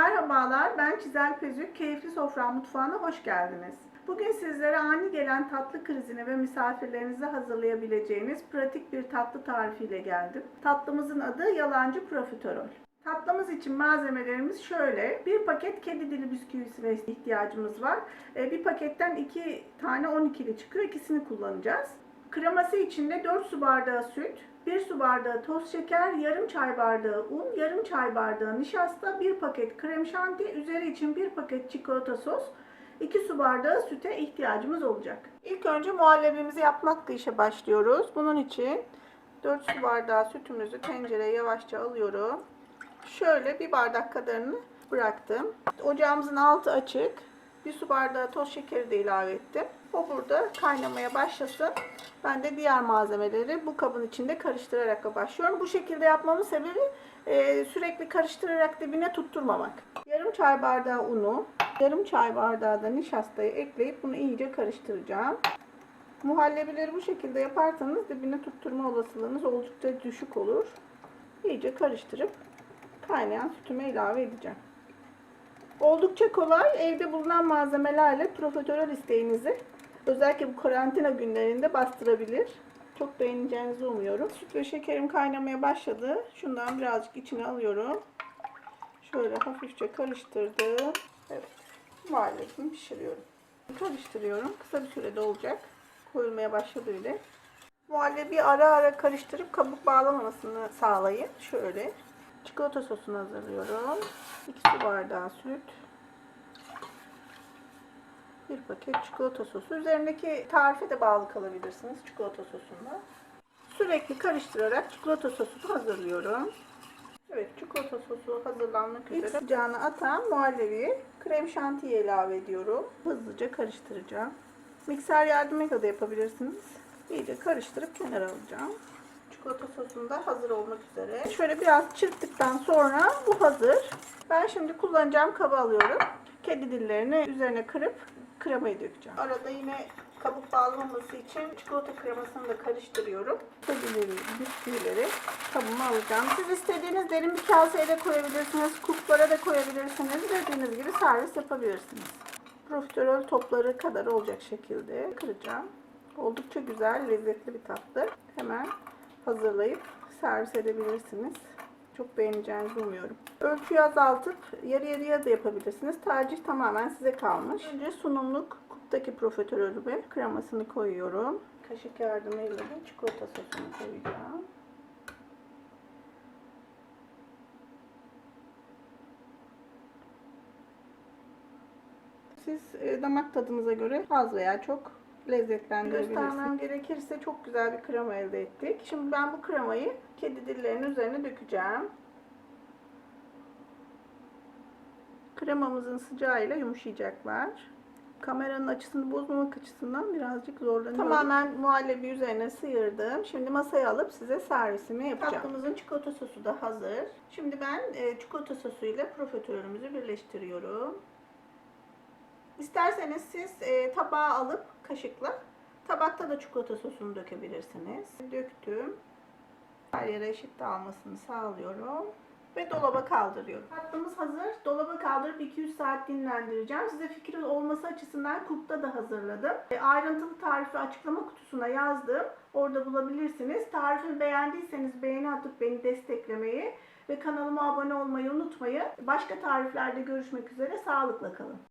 Merhabalar, ben Çizel Pezük. Keyifli Sofra Mutfağı'na hoş geldiniz. Bugün sizlere ani gelen tatlı krizini ve misafirlerinize hazırlayabileceğiniz pratik bir tatlı tarifiyle geldim. Tatlımızın adı yalancı profiterol. Tatlımız için malzemelerimiz şöyle. Bir paket kedi dili bisküvisine ihtiyacımız var. Ee, Bir paketten iki tane 12'li çıkıyor. İkisini kullanacağız. Kreması için de 4 su bardağı süt, 1 su bardağı toz şeker, yarım çay bardağı un, yarım çay bardağı nişasta, 1 paket krem şanti, üzeri için 1 paket çikolata sos, 2 su bardağı süte ihtiyacımız olacak. İlk önce muhallebimizi yapmakla işe başlıyoruz. Bunun için 4 su bardağı sütümüzü tencereye yavaşça alıyorum. Şöyle bir bardak kadarını bıraktım. Ocağımızın altı açık. Bir su bardağı toz şekeri de ilave ettim. O burada kaynamaya başlasın. Ben de diğer malzemeleri bu kabın içinde karıştırarak başlıyorum. Bu şekilde yapmamın sebebi e, sürekli karıştırarak dibine tutturmamak. Yarım çay bardağı unu, yarım çay bardağı da nişastayı ekleyip bunu iyice karıştıracağım. Muhallebileri bu şekilde yaparsanız dibine tutturma olasılığınız oldukça düşük olur. İyice karıştırıp kaynayan sütüme ilave edeceğim. Oldukça kolay evde bulunan malzemelerle profiterol isteğinizi özellikle bu karantina günlerinde bastırabilir. Çok beğeneceğinizi umuyorum. Süt ve şekerim kaynamaya başladı. Şundan birazcık içine alıyorum. Şöyle hafifçe karıştırdım. Evet. Muhallebimi pişiriyorum. Karıştırıyorum. Kısa bir sürede olacak. Koyulmaya başladı bile. Muhallebi ara ara karıştırıp kabuk bağlamamasını sağlayın. Şöyle. Çikolata sosunu hazırlıyorum. 2 su bardağı süt. Bir paket çikolata sosu. Üzerindeki tarife de bağlı kalabilirsiniz çikolata sosunda. Sürekli karıştırarak çikolata sosunu hazırlıyorum. Evet çikolata sosu hazırlanmak üzere. İlk sıcağını atan muhallebiyi krem şantiye ilave ediyorum. Hızlıca karıştıracağım. Mikser yardımıyla da yapabilirsiniz. İyice karıştırıp kenara alacağım. Çikolata sosum da hazır olmak üzere. Şöyle biraz çırptıktan sonra bu hazır. Ben şimdi kullanacağım kabı alıyorum. Kedi dillerini üzerine kırıp kremayı dökeceğim. Arada yine kabuk bağlamaması için çikolata kremasını da karıştırıyorum. Kedileri, bisküvileri kabıma alacağım. Siz istediğiniz derin bir kaseye de koyabilirsiniz. Kuplara da koyabilirsiniz. Dediğiniz gibi servis yapabilirsiniz. Profiterol topları kadar olacak şekilde kıracağım. Oldukça güzel, lezzetli bir tatlı. Hemen hazırlayıp servis edebilirsiniz. Çok beğeneceğinizi umuyorum. Ölçüyü azaltıp yarı yarıya da yapabilirsiniz. Tercih tamamen size kalmış. Önce sunumluk kuptaki profiterolüme kremasını koyuyorum. Kaşık yardımıyla da çikolata sosunu koyacağım. Siz e, damak tadınıza göre az veya çok lezzetlendirebilirsiniz. Göstermem gerekirse çok güzel bir krema elde ettik. Şimdi ben bu kremayı kedi dillerinin üzerine dökeceğim. Kremamızın sıcağıyla yumuşayacaklar. Kameranın açısını bozmamak açısından birazcık zorlanıyorum. Tamamen muhallebi üzerine sıyırdım. Şimdi masaya alıp size servisimi yapacağım. Tatlımızın çikolata sosu da hazır. Şimdi ben e, çikolata sosu ile profiterolümüzü birleştiriyorum. İsterseniz siz e, tabağa alıp kaşıkla tabakta da çikolata sosunu dökebilirsiniz. Döktüm. Her yere eşit dağılmasını sağlıyorum. Ve dolaba kaldırıyorum. Tatlımız hazır. Dolaba kaldırıp 2-3 saat dinlendireceğim. Size fikir olması açısından kulpta da hazırladım. E, ayrıntılı tarifi açıklama kutusuna yazdım. Orada bulabilirsiniz. Tarifimi beğendiyseniz beğeni atıp beni desteklemeyi ve kanalıma abone olmayı unutmayın. Başka tariflerde görüşmek üzere. Sağlıkla kalın.